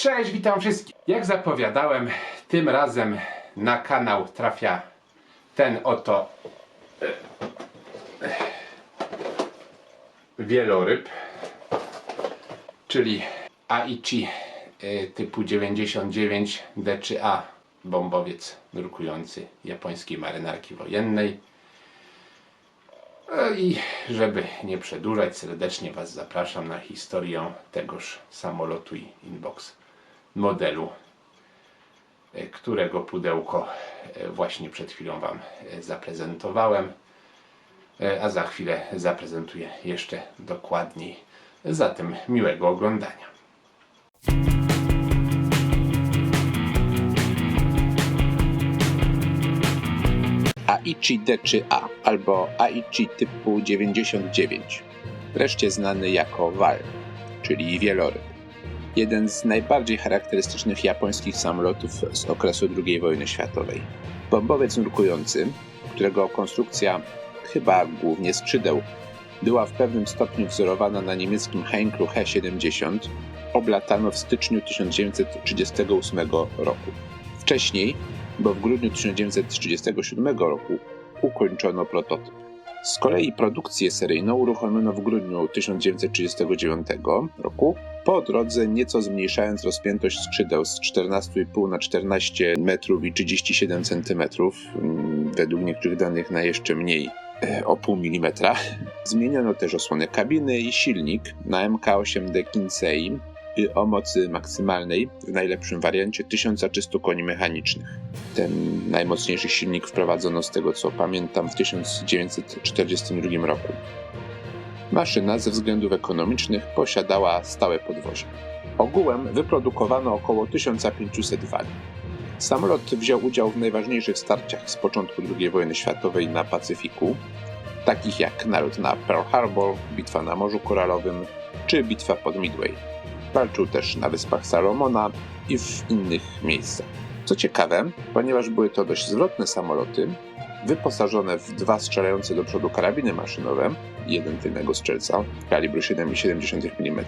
Cześć, witam wszystkich. Jak zapowiadałem, tym razem na kanał trafia ten oto e, wieloryb, czyli Aichi e, typu 99 D3A, bombowiec nurkujący japońskiej marynarki wojennej. E, I żeby nie przedłużać, serdecznie Was zapraszam na historię tegoż samolotu i inbox modelu, e, którego pudełko e, właśnie przed chwilą Wam e, zaprezentowałem, a za chwilę zaprezentuję jeszcze dokładniej. Zatem miłego oglądania. Aichi D3A albo Aichi typu 99, wreszcie znany jako WAL, czyli wieloryb. Jeden z najbardziej charakterystycznych japońskich samolotów z okresu II wojny światowej. Bombowiec nurkujący, którego konstrukcja, chyba głównie skrzydeł, była w pewnym stopniu wzorowana na niemieckim Heinklu He-70, oblatano w styczniu 1938 roku. Wcześniej bo w grudniu 1937 roku ukończono prototyp. Z kolei produkcję seryjną uruchomiono w grudniu 1939 roku, po drodze nieco zmniejszając rozpiętość skrzydeł z 14,5 na 14 metrów i 37 cm, mm, według niektórych danych na jeszcze mniej e, o pół milimetra. Zmieniono też osłonę kabiny i silnik na MK8D Kinsei y, o mocy maksymalnej w najlepszym wariancie 1300 koni mechanicznych. Ten najmocniejszy silnik wprowadzono z tego co pamiętam w 1942 roku. Maszyna ze względów ekonomicznych posiadała stałe podwozie. Ogółem wyprodukowano około 1500 wali. Samolot wziął udział w najważniejszych starciach z początku II wojny światowej na Pacyfiku, takich jak nalot na Pearl Harbor, bitwa na Morzu Koralowym czy bitwa pod Midway. Walczył też na Wyspach Salomona i w innych miejscach. Co ciekawe, ponieważ były to dość zwrotne samoloty, wyposażone w dwa strzelające do przodu karabiny maszynowe, jeden tylnego strzelca kalibru 7,7 mm,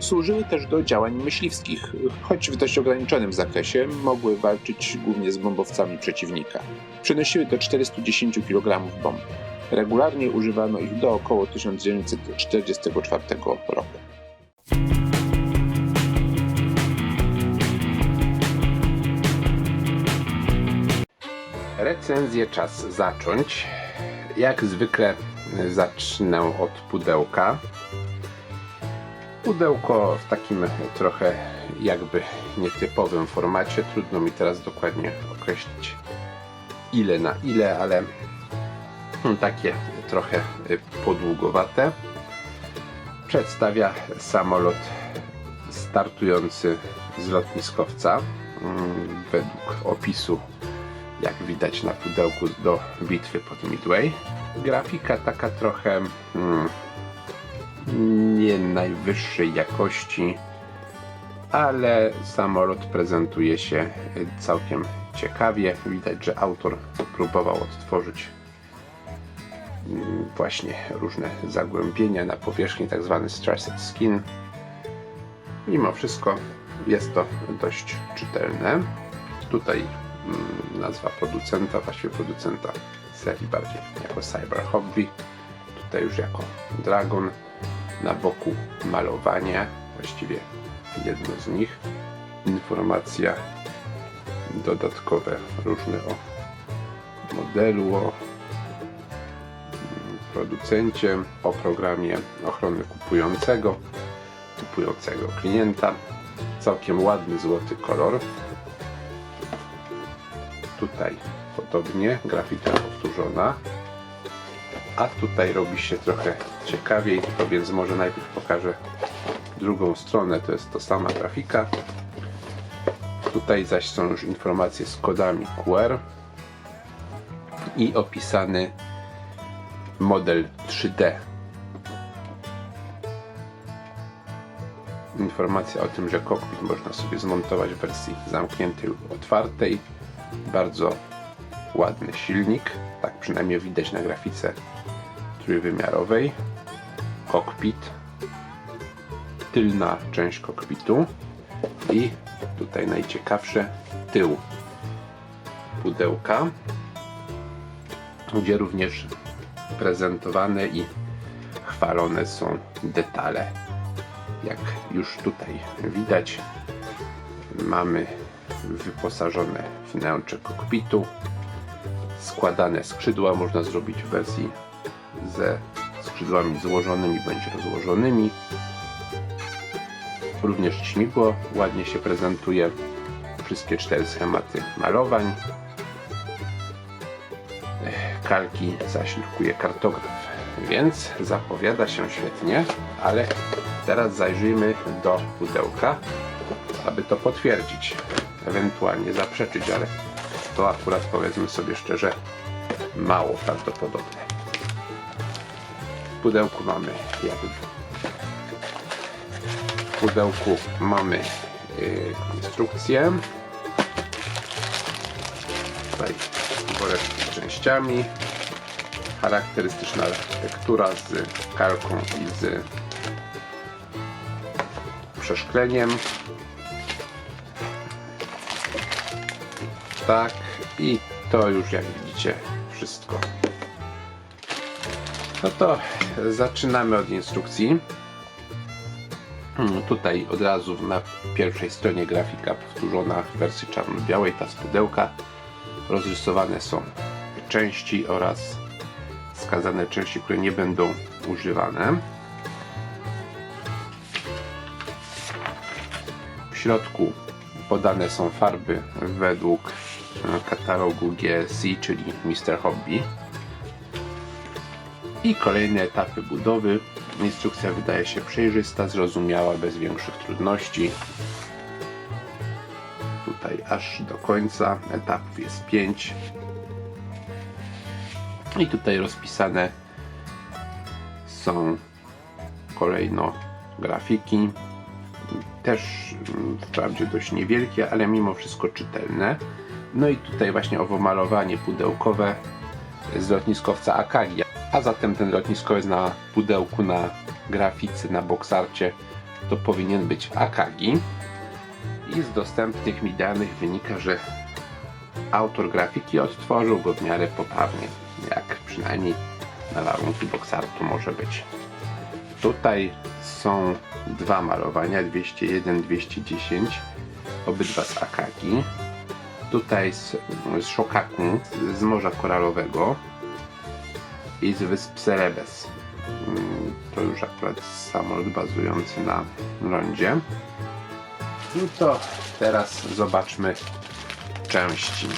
służyły też do działań myśliwskich, choć w dość ograniczonym zakresie mogły walczyć głównie z bombowcami przeciwnika. Przynosiły do 410 kg bomb. Regularnie używano ich do około 1944 roku. Recenzję czas zacząć. Jak zwykle zacznę od pudełka. Pudełko w takim trochę jakby nietypowym formacie. Trudno mi teraz dokładnie określić ile na ile, ale takie trochę podługowate. Przedstawia samolot startujący z lotniskowca mm, według opisu jak widać na pudełku do bitwy pod Midway. Grafika taka trochę hmm, nie najwyższej jakości, ale samolot prezentuje się całkiem ciekawie. Widać, że autor próbował odtworzyć mm, właśnie różne zagłębienia na powierzchni, tak zwany stressed skin. Mimo wszystko jest to dość czytelne. Tutaj nazwa producenta, właściwie producenta serii bardziej jako Cyber Hobby. Tutaj już jako Dragon. Na boku malowanie, właściwie jedno z nich. Informacja dodatkowe różne o modelu, o mm, producencie, o programie ochrony kupującego, kupującego klienta. Całkiem ładny złoty kolor tutaj podobnie, grafika powtórzona. A tutaj robi się trochę ciekawiej, to więc może najpierw pokażę drugą stronę, to jest to sama grafika. Tutaj zaś są już informacje z kodami QR i opisany model 3D. Informacja o tym, że kokpit można sobie zmontować w wersji zamkniętej lub otwartej bardzo ładny silnik, tak przynajmniej widać na grafice trójwymiarowej. Kokpit, tylna część kokpitu, I tutaj najciekawsze tył pudełka, gdzie również prezentowane i chwalone są detale. Jak już tutaj widać, mamy wyposażone wnętrze kokpitu, składane skrzydła można zrobić w wersji ze skrzydłami złożonymi bądź rozłożonymi. Również śmigło ładnie się prezentuje. Wszystkie cztery schematy malowań. Kalki zaś drukuje kartograf. Więc zapowiada się świetnie, ale teraz zajrzyjmy do pudełka, aby to potwierdzić, ewentualnie zaprzeczyć, ale to akurat powiedzmy sobie szczerze mało prawdopodobne. W pudełku mamy jak w pudełku mamy yy, instrukcję. Tutaj woreczki z częściami. Charakterystyczna tektura z kalką i z przeszkleniem. Tak, i to już jak widzicie wszystko. No to zaczynamy od instrukcji. Hmm, Tutaj od razu na pierwszej stronie grafika powtórzona w wersji czarno-białej, ta z pudełka. Rozrysowane są części oraz wskazane części, które nie będą używane. W środku podane są farby według katalogu GSC, czyli Mr. Hobby. I kolejne etapy budowy. Instrukcja wydaje się przejrzysta, zrozumiała, bez większych trudności. Tutaj aż do końca etapów jest 5. I tutaj rozpisane są kolejno grafiki. Też mm, wprawdzie dość niewielkie, ale mimo wszystko czytelne. No i tutaj właśnie owo malowanie pudełkowe z lotniskowca Akagi. A zatem ten lotniskowiec na pudełku, na grafice, na boksarcie to powinien być Akagi. I z dostępnych mi danych wynika, że autor grafiki odtworzył go w miarę poprawnie, jak przynajmniej na warunki boksartu może być. Tutaj są dwa malowania, 201-210, obydwa z Akagi. Tutaj z, z Shokaku, z Morza Koralowego i z wysp Cerebes. Mm, To już akurat samolot bazujący na lądzie. No to teraz zobaczmy części.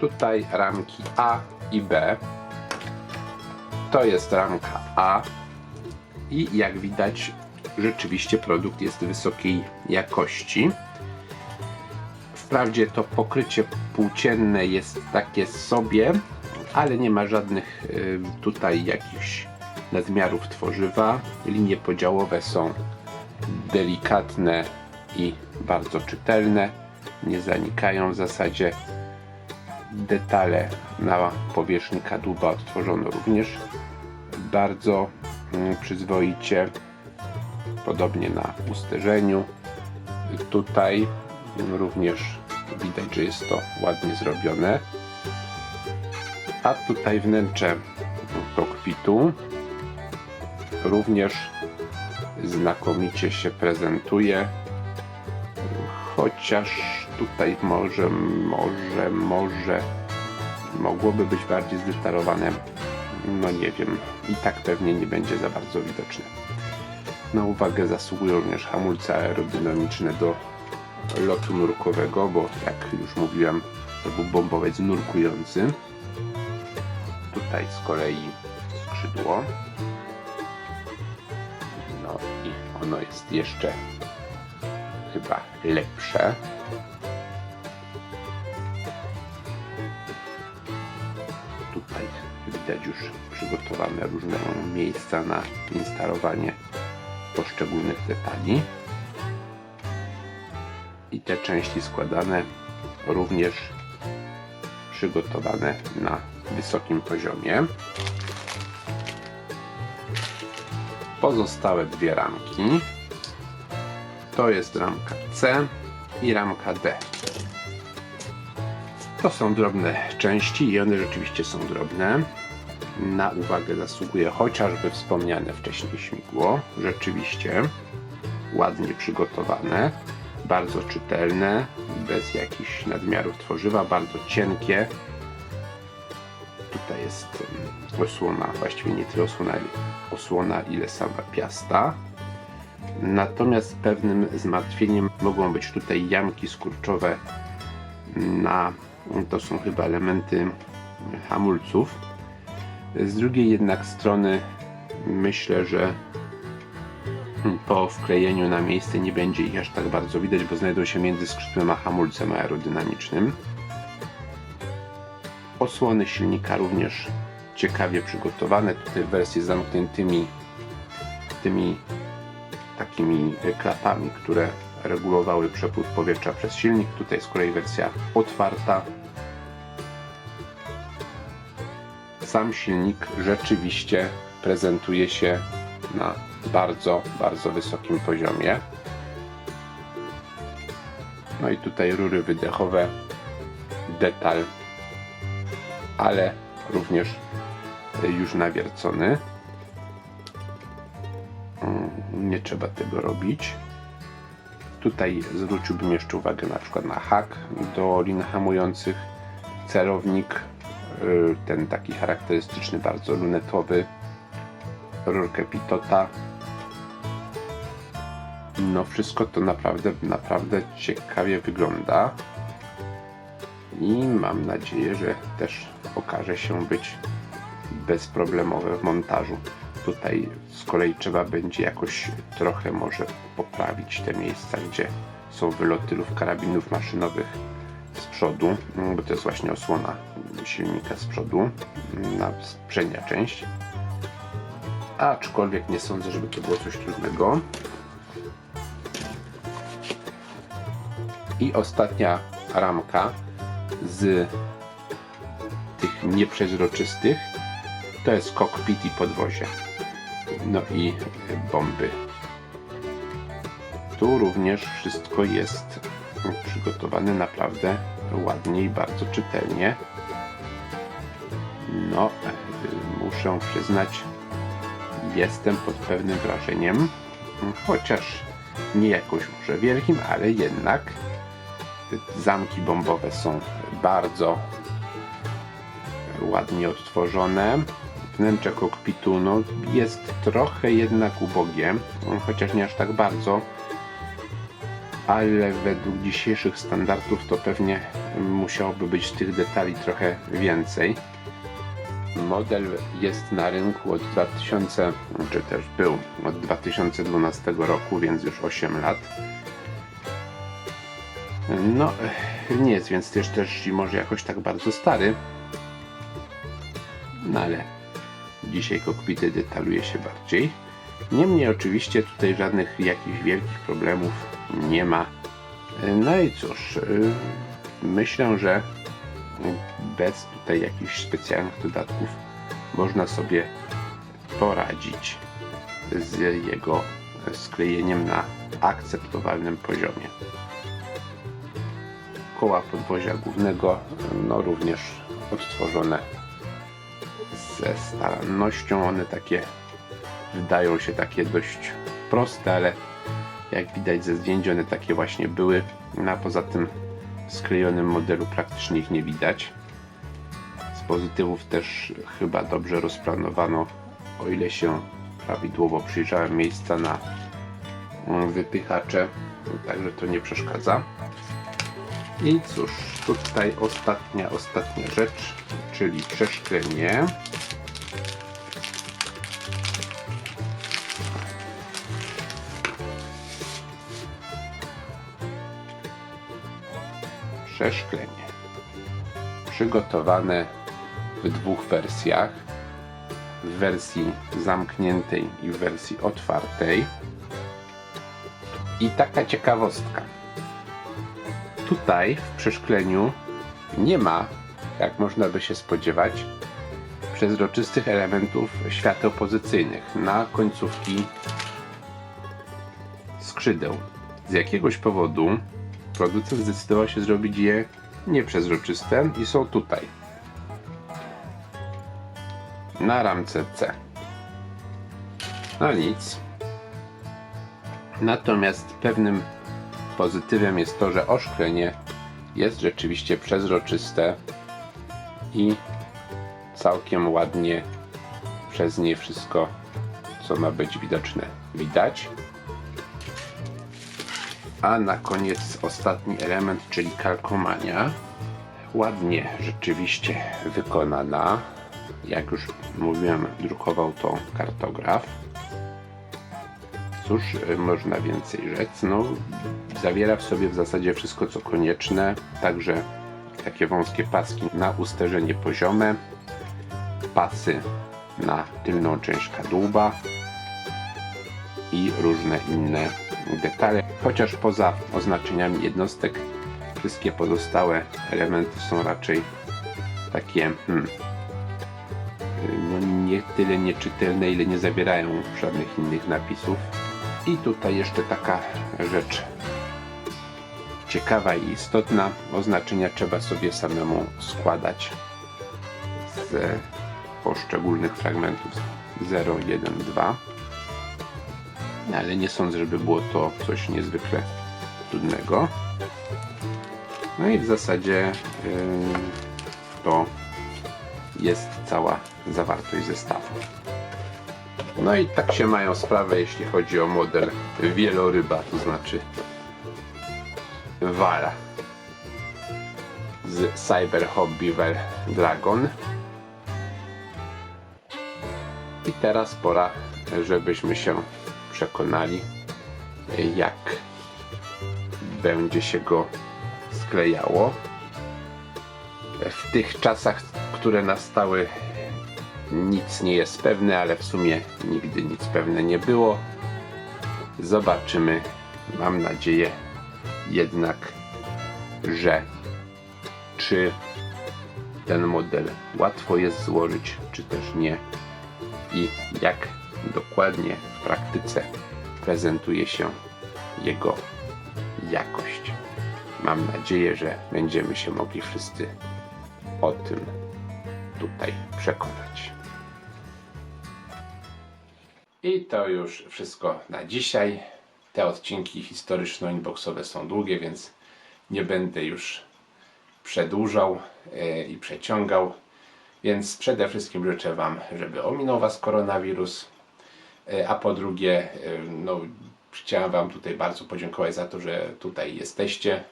Tutaj ramki A i B. To jest ramka A i jak widać rzeczywiście produkt jest wysokiej jakości. Wprawdzie to pokrycie płócienne jest takie sobie, ale nie ma żadnych y, tutaj jakichś nadmiarów tworzywa. Linie podziałowe są delikatne i bardzo czytelne. Nie zanikają w zasadzie. Detale na powierzchni kadłuba odtworzono również bardzo mm, przyzwoicie. Podobnie na usterzeniu. Tutaj również widać, że jest to ładnie zrobione. A tutaj wnętrze kokpitu również znakomicie się prezentuje. Chociaż tutaj może, może, może mogłoby być bardziej zdetalowane. No nie wiem. I tak pewnie nie będzie za bardzo widoczne. Na uwagę zasługują również hamulce aerodynamiczne do lotu nurkowego, bo jak już mówiłem, to był bombowiec nurkujący. Tutaj z kolei skrzydło. No i ono jest jeszcze chyba lepsze. Widać już przygotowane różne miejsca na instalowanie poszczególnych detali. I te części składane również przygotowane na wysokim poziomie. Pozostałe dwie ramki to jest ramka C i ramka D. To są drobne części i one rzeczywiście są drobne. Na uwagę zasługuje chociażby wspomniane wcześniej śmigło. Rzeczywiście ładnie przygotowane, bardzo czytelne, bez jakichś nadmiarów tworzywa, bardzo cienkie. Tutaj jest osłona, właściwie nie tyle osłona, osłona ile sama piasta. Natomiast pewnym zmartwieniem mogą być tutaj jamki skurczowe na, to są chyba elementy hamulców. Z drugiej jednak strony myślę, że po wklejeniu na miejsce nie będzie ich aż tak bardzo widać, bo znajdą się między skrzydłem a hamulcem aerodynamicznym. Osłony silnika również ciekawie przygotowane. Tutaj wersje z zamkniętymi tymi takimi klapami, które regulowały przepływ powietrza przez silnik. Tutaj z kolei wersja otwarta. Sam silnik rzeczywiście prezentuje się na bardzo, bardzo wysokim poziomie. No i tutaj rury wydechowe, detal, ale również już nawiercony. Mm, Nie trzeba tego robić. Tutaj zwróciłbym jeszcze uwagę na przykład na hak do lin hamujących, celownik, ten taki charakterystyczny, bardzo lunetowy, rurkę pitota. No wszystko to naprawdę, naprawdę ciekawie wygląda i mam nadzieję, że też okaże się być bezproblemowe w montażu. Tutaj z kolei trzeba będzie jakoś trochę może poprawić te miejsca, gdzie są wyloty lub karabinów maszynowych z przodu, bo to jest właśnie osłona silnika z przodu na przednia część. Aczkolwiek nie sądzę, żeby to było coś trudnego. I ostatnia ramka z tych nieprzezroczystych to jest kokpit i podwozie. No i bomby. Tu również wszystko jest przygotowane naprawdę ładnie i bardzo czytelnie. No, y, muszę przyznać, jestem pod pewnym wrażeniem, chociaż nie jakoś może wielkim, ale jednak zamki bombowe są bardzo ładnie odtworzone. Wnętrze kokpitu no, jest trochę jednak ubogie, chociaż nie aż tak bardzo, ale według dzisiejszych standardów to pewnie musiałoby być tych detali trochę więcej. Model jest na rynku od 2000, czy też był od 2012 roku, więc już 8 lat. No, nie jest więc też, też może jakoś tak bardzo stary. No ale dzisiaj kokpity detaluje się bardziej. Niemniej oczywiście tutaj żadnych jakichś wielkich problemów nie ma. No i cóż, yy, myślę, że bez tutaj jakichś specjalnych dodatków można sobie poradzić z jego sklejeniem na akceptowalnym poziomie. Koła podwozia głównego no również odtworzone ze starannością. One takie wydają się takie dość proste, ale jak widać ze zdjęć one takie właśnie były. No, a poza tym w sklejonym modelu praktycznie ich nie widać. Z pozytywów też chyba dobrze rozplanowano, o ile się prawidłowo przyjrzałem miejsca na wypychacze, także to nie przeszkadza. I cóż, tutaj ostatnia, ostatnia rzecz, czyli przeszklenie. Przeszklenie. Przygotowane w dwóch wersjach. W wersji zamkniętej i w wersji otwartej. I taka ciekawostka. Tutaj w przeszkleniu nie ma jak można by się spodziewać, przezroczystych elementów świateł pozycyjnych na końcówki skrzydeł. Z jakiegoś powodu producent zdecydował się zrobić je nieprzezroczyste i są tutaj. Na ramce C. No nic. Natomiast pewnym pozytywem jest to, że oszklenie jest rzeczywiście przezroczyste i całkiem ładnie przez nie wszystko, co ma być widoczne, widać. A na koniec ostatni element, czyli kalkomania. Ładnie rzeczywiście wykonana. Jak już mówiłem, drukował to kartograf. Cóż y, można więcej rzec? No, zawiera w sobie w zasadzie wszystko co konieczne, także takie wąskie paski na usterzenie poziome, pasy na tylną część kadłuba i różne inne detale. Chociaż poza oznaczeniami jednostek, wszystkie pozostałe elementy są raczej takie hmm, no nie tyle nieczytelne, ile nie zawierają żadnych innych napisów. I tutaj jeszcze taka rzecz ciekawa i istotna. Oznaczenia trzeba sobie samemu składać z poszczególnych fragmentów 0, 1, 2. Ale nie sądzę, żeby było to coś niezwykle trudnego. No i w zasadzie yy, to jest cała zawartość zestawu. No i tak się mają sprawę, jeśli chodzi o model wieloryba, to znaczy Wala z Cyber Hobby Well Dragon. I teraz pora, żebyśmy się przekonali, jak będzie się go sklejało. W tych czasach, które nastały, nic nie jest pewne, ale w sumie nigdy nic pewne nie było. Zobaczymy. Mam nadzieję jednak, że czy ten model łatwo jest złożyć, czy też nie i jak dokładnie praktyce prezentuje się jego jakość. Mam nadzieję, że będziemy się mogli wszyscy o tym tutaj przekonać. I to już wszystko na dzisiaj. Te odcinki historyczno-inboxowe są długie, więc nie będę już przedłużał e, i przeciągał. Więc przede wszystkim życzę Wam, żeby ominął Was koronawirus. E, A po drugie, e, no, chciałem Wam tutaj bardzo podziękować za to, że tutaj jesteście,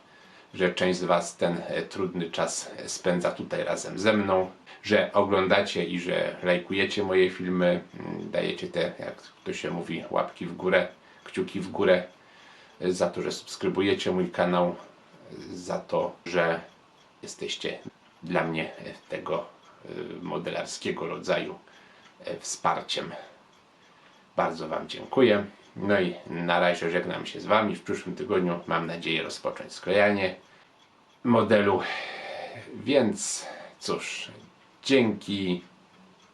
że część z Was ten e, trudny czas spędza tutaj razem ze mną, że oglądacie i że lajkujecie moje filmy, mm, dajecie te, jak to się mówi, łapki w górę, kciuki w górę, za to, że subskrybujecie mój kanał, za to, że jesteście dla mnie tego modelarskiego rodzaju wsparciem. Bardzo Wam dziękuję. No i na razie żegnam się z Wami. W przyszłym tygodniu mam nadzieję rozpocząć sklejanie modelu. Więc cóż, dzięki.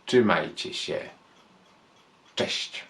Trzymajcie się. Cześć.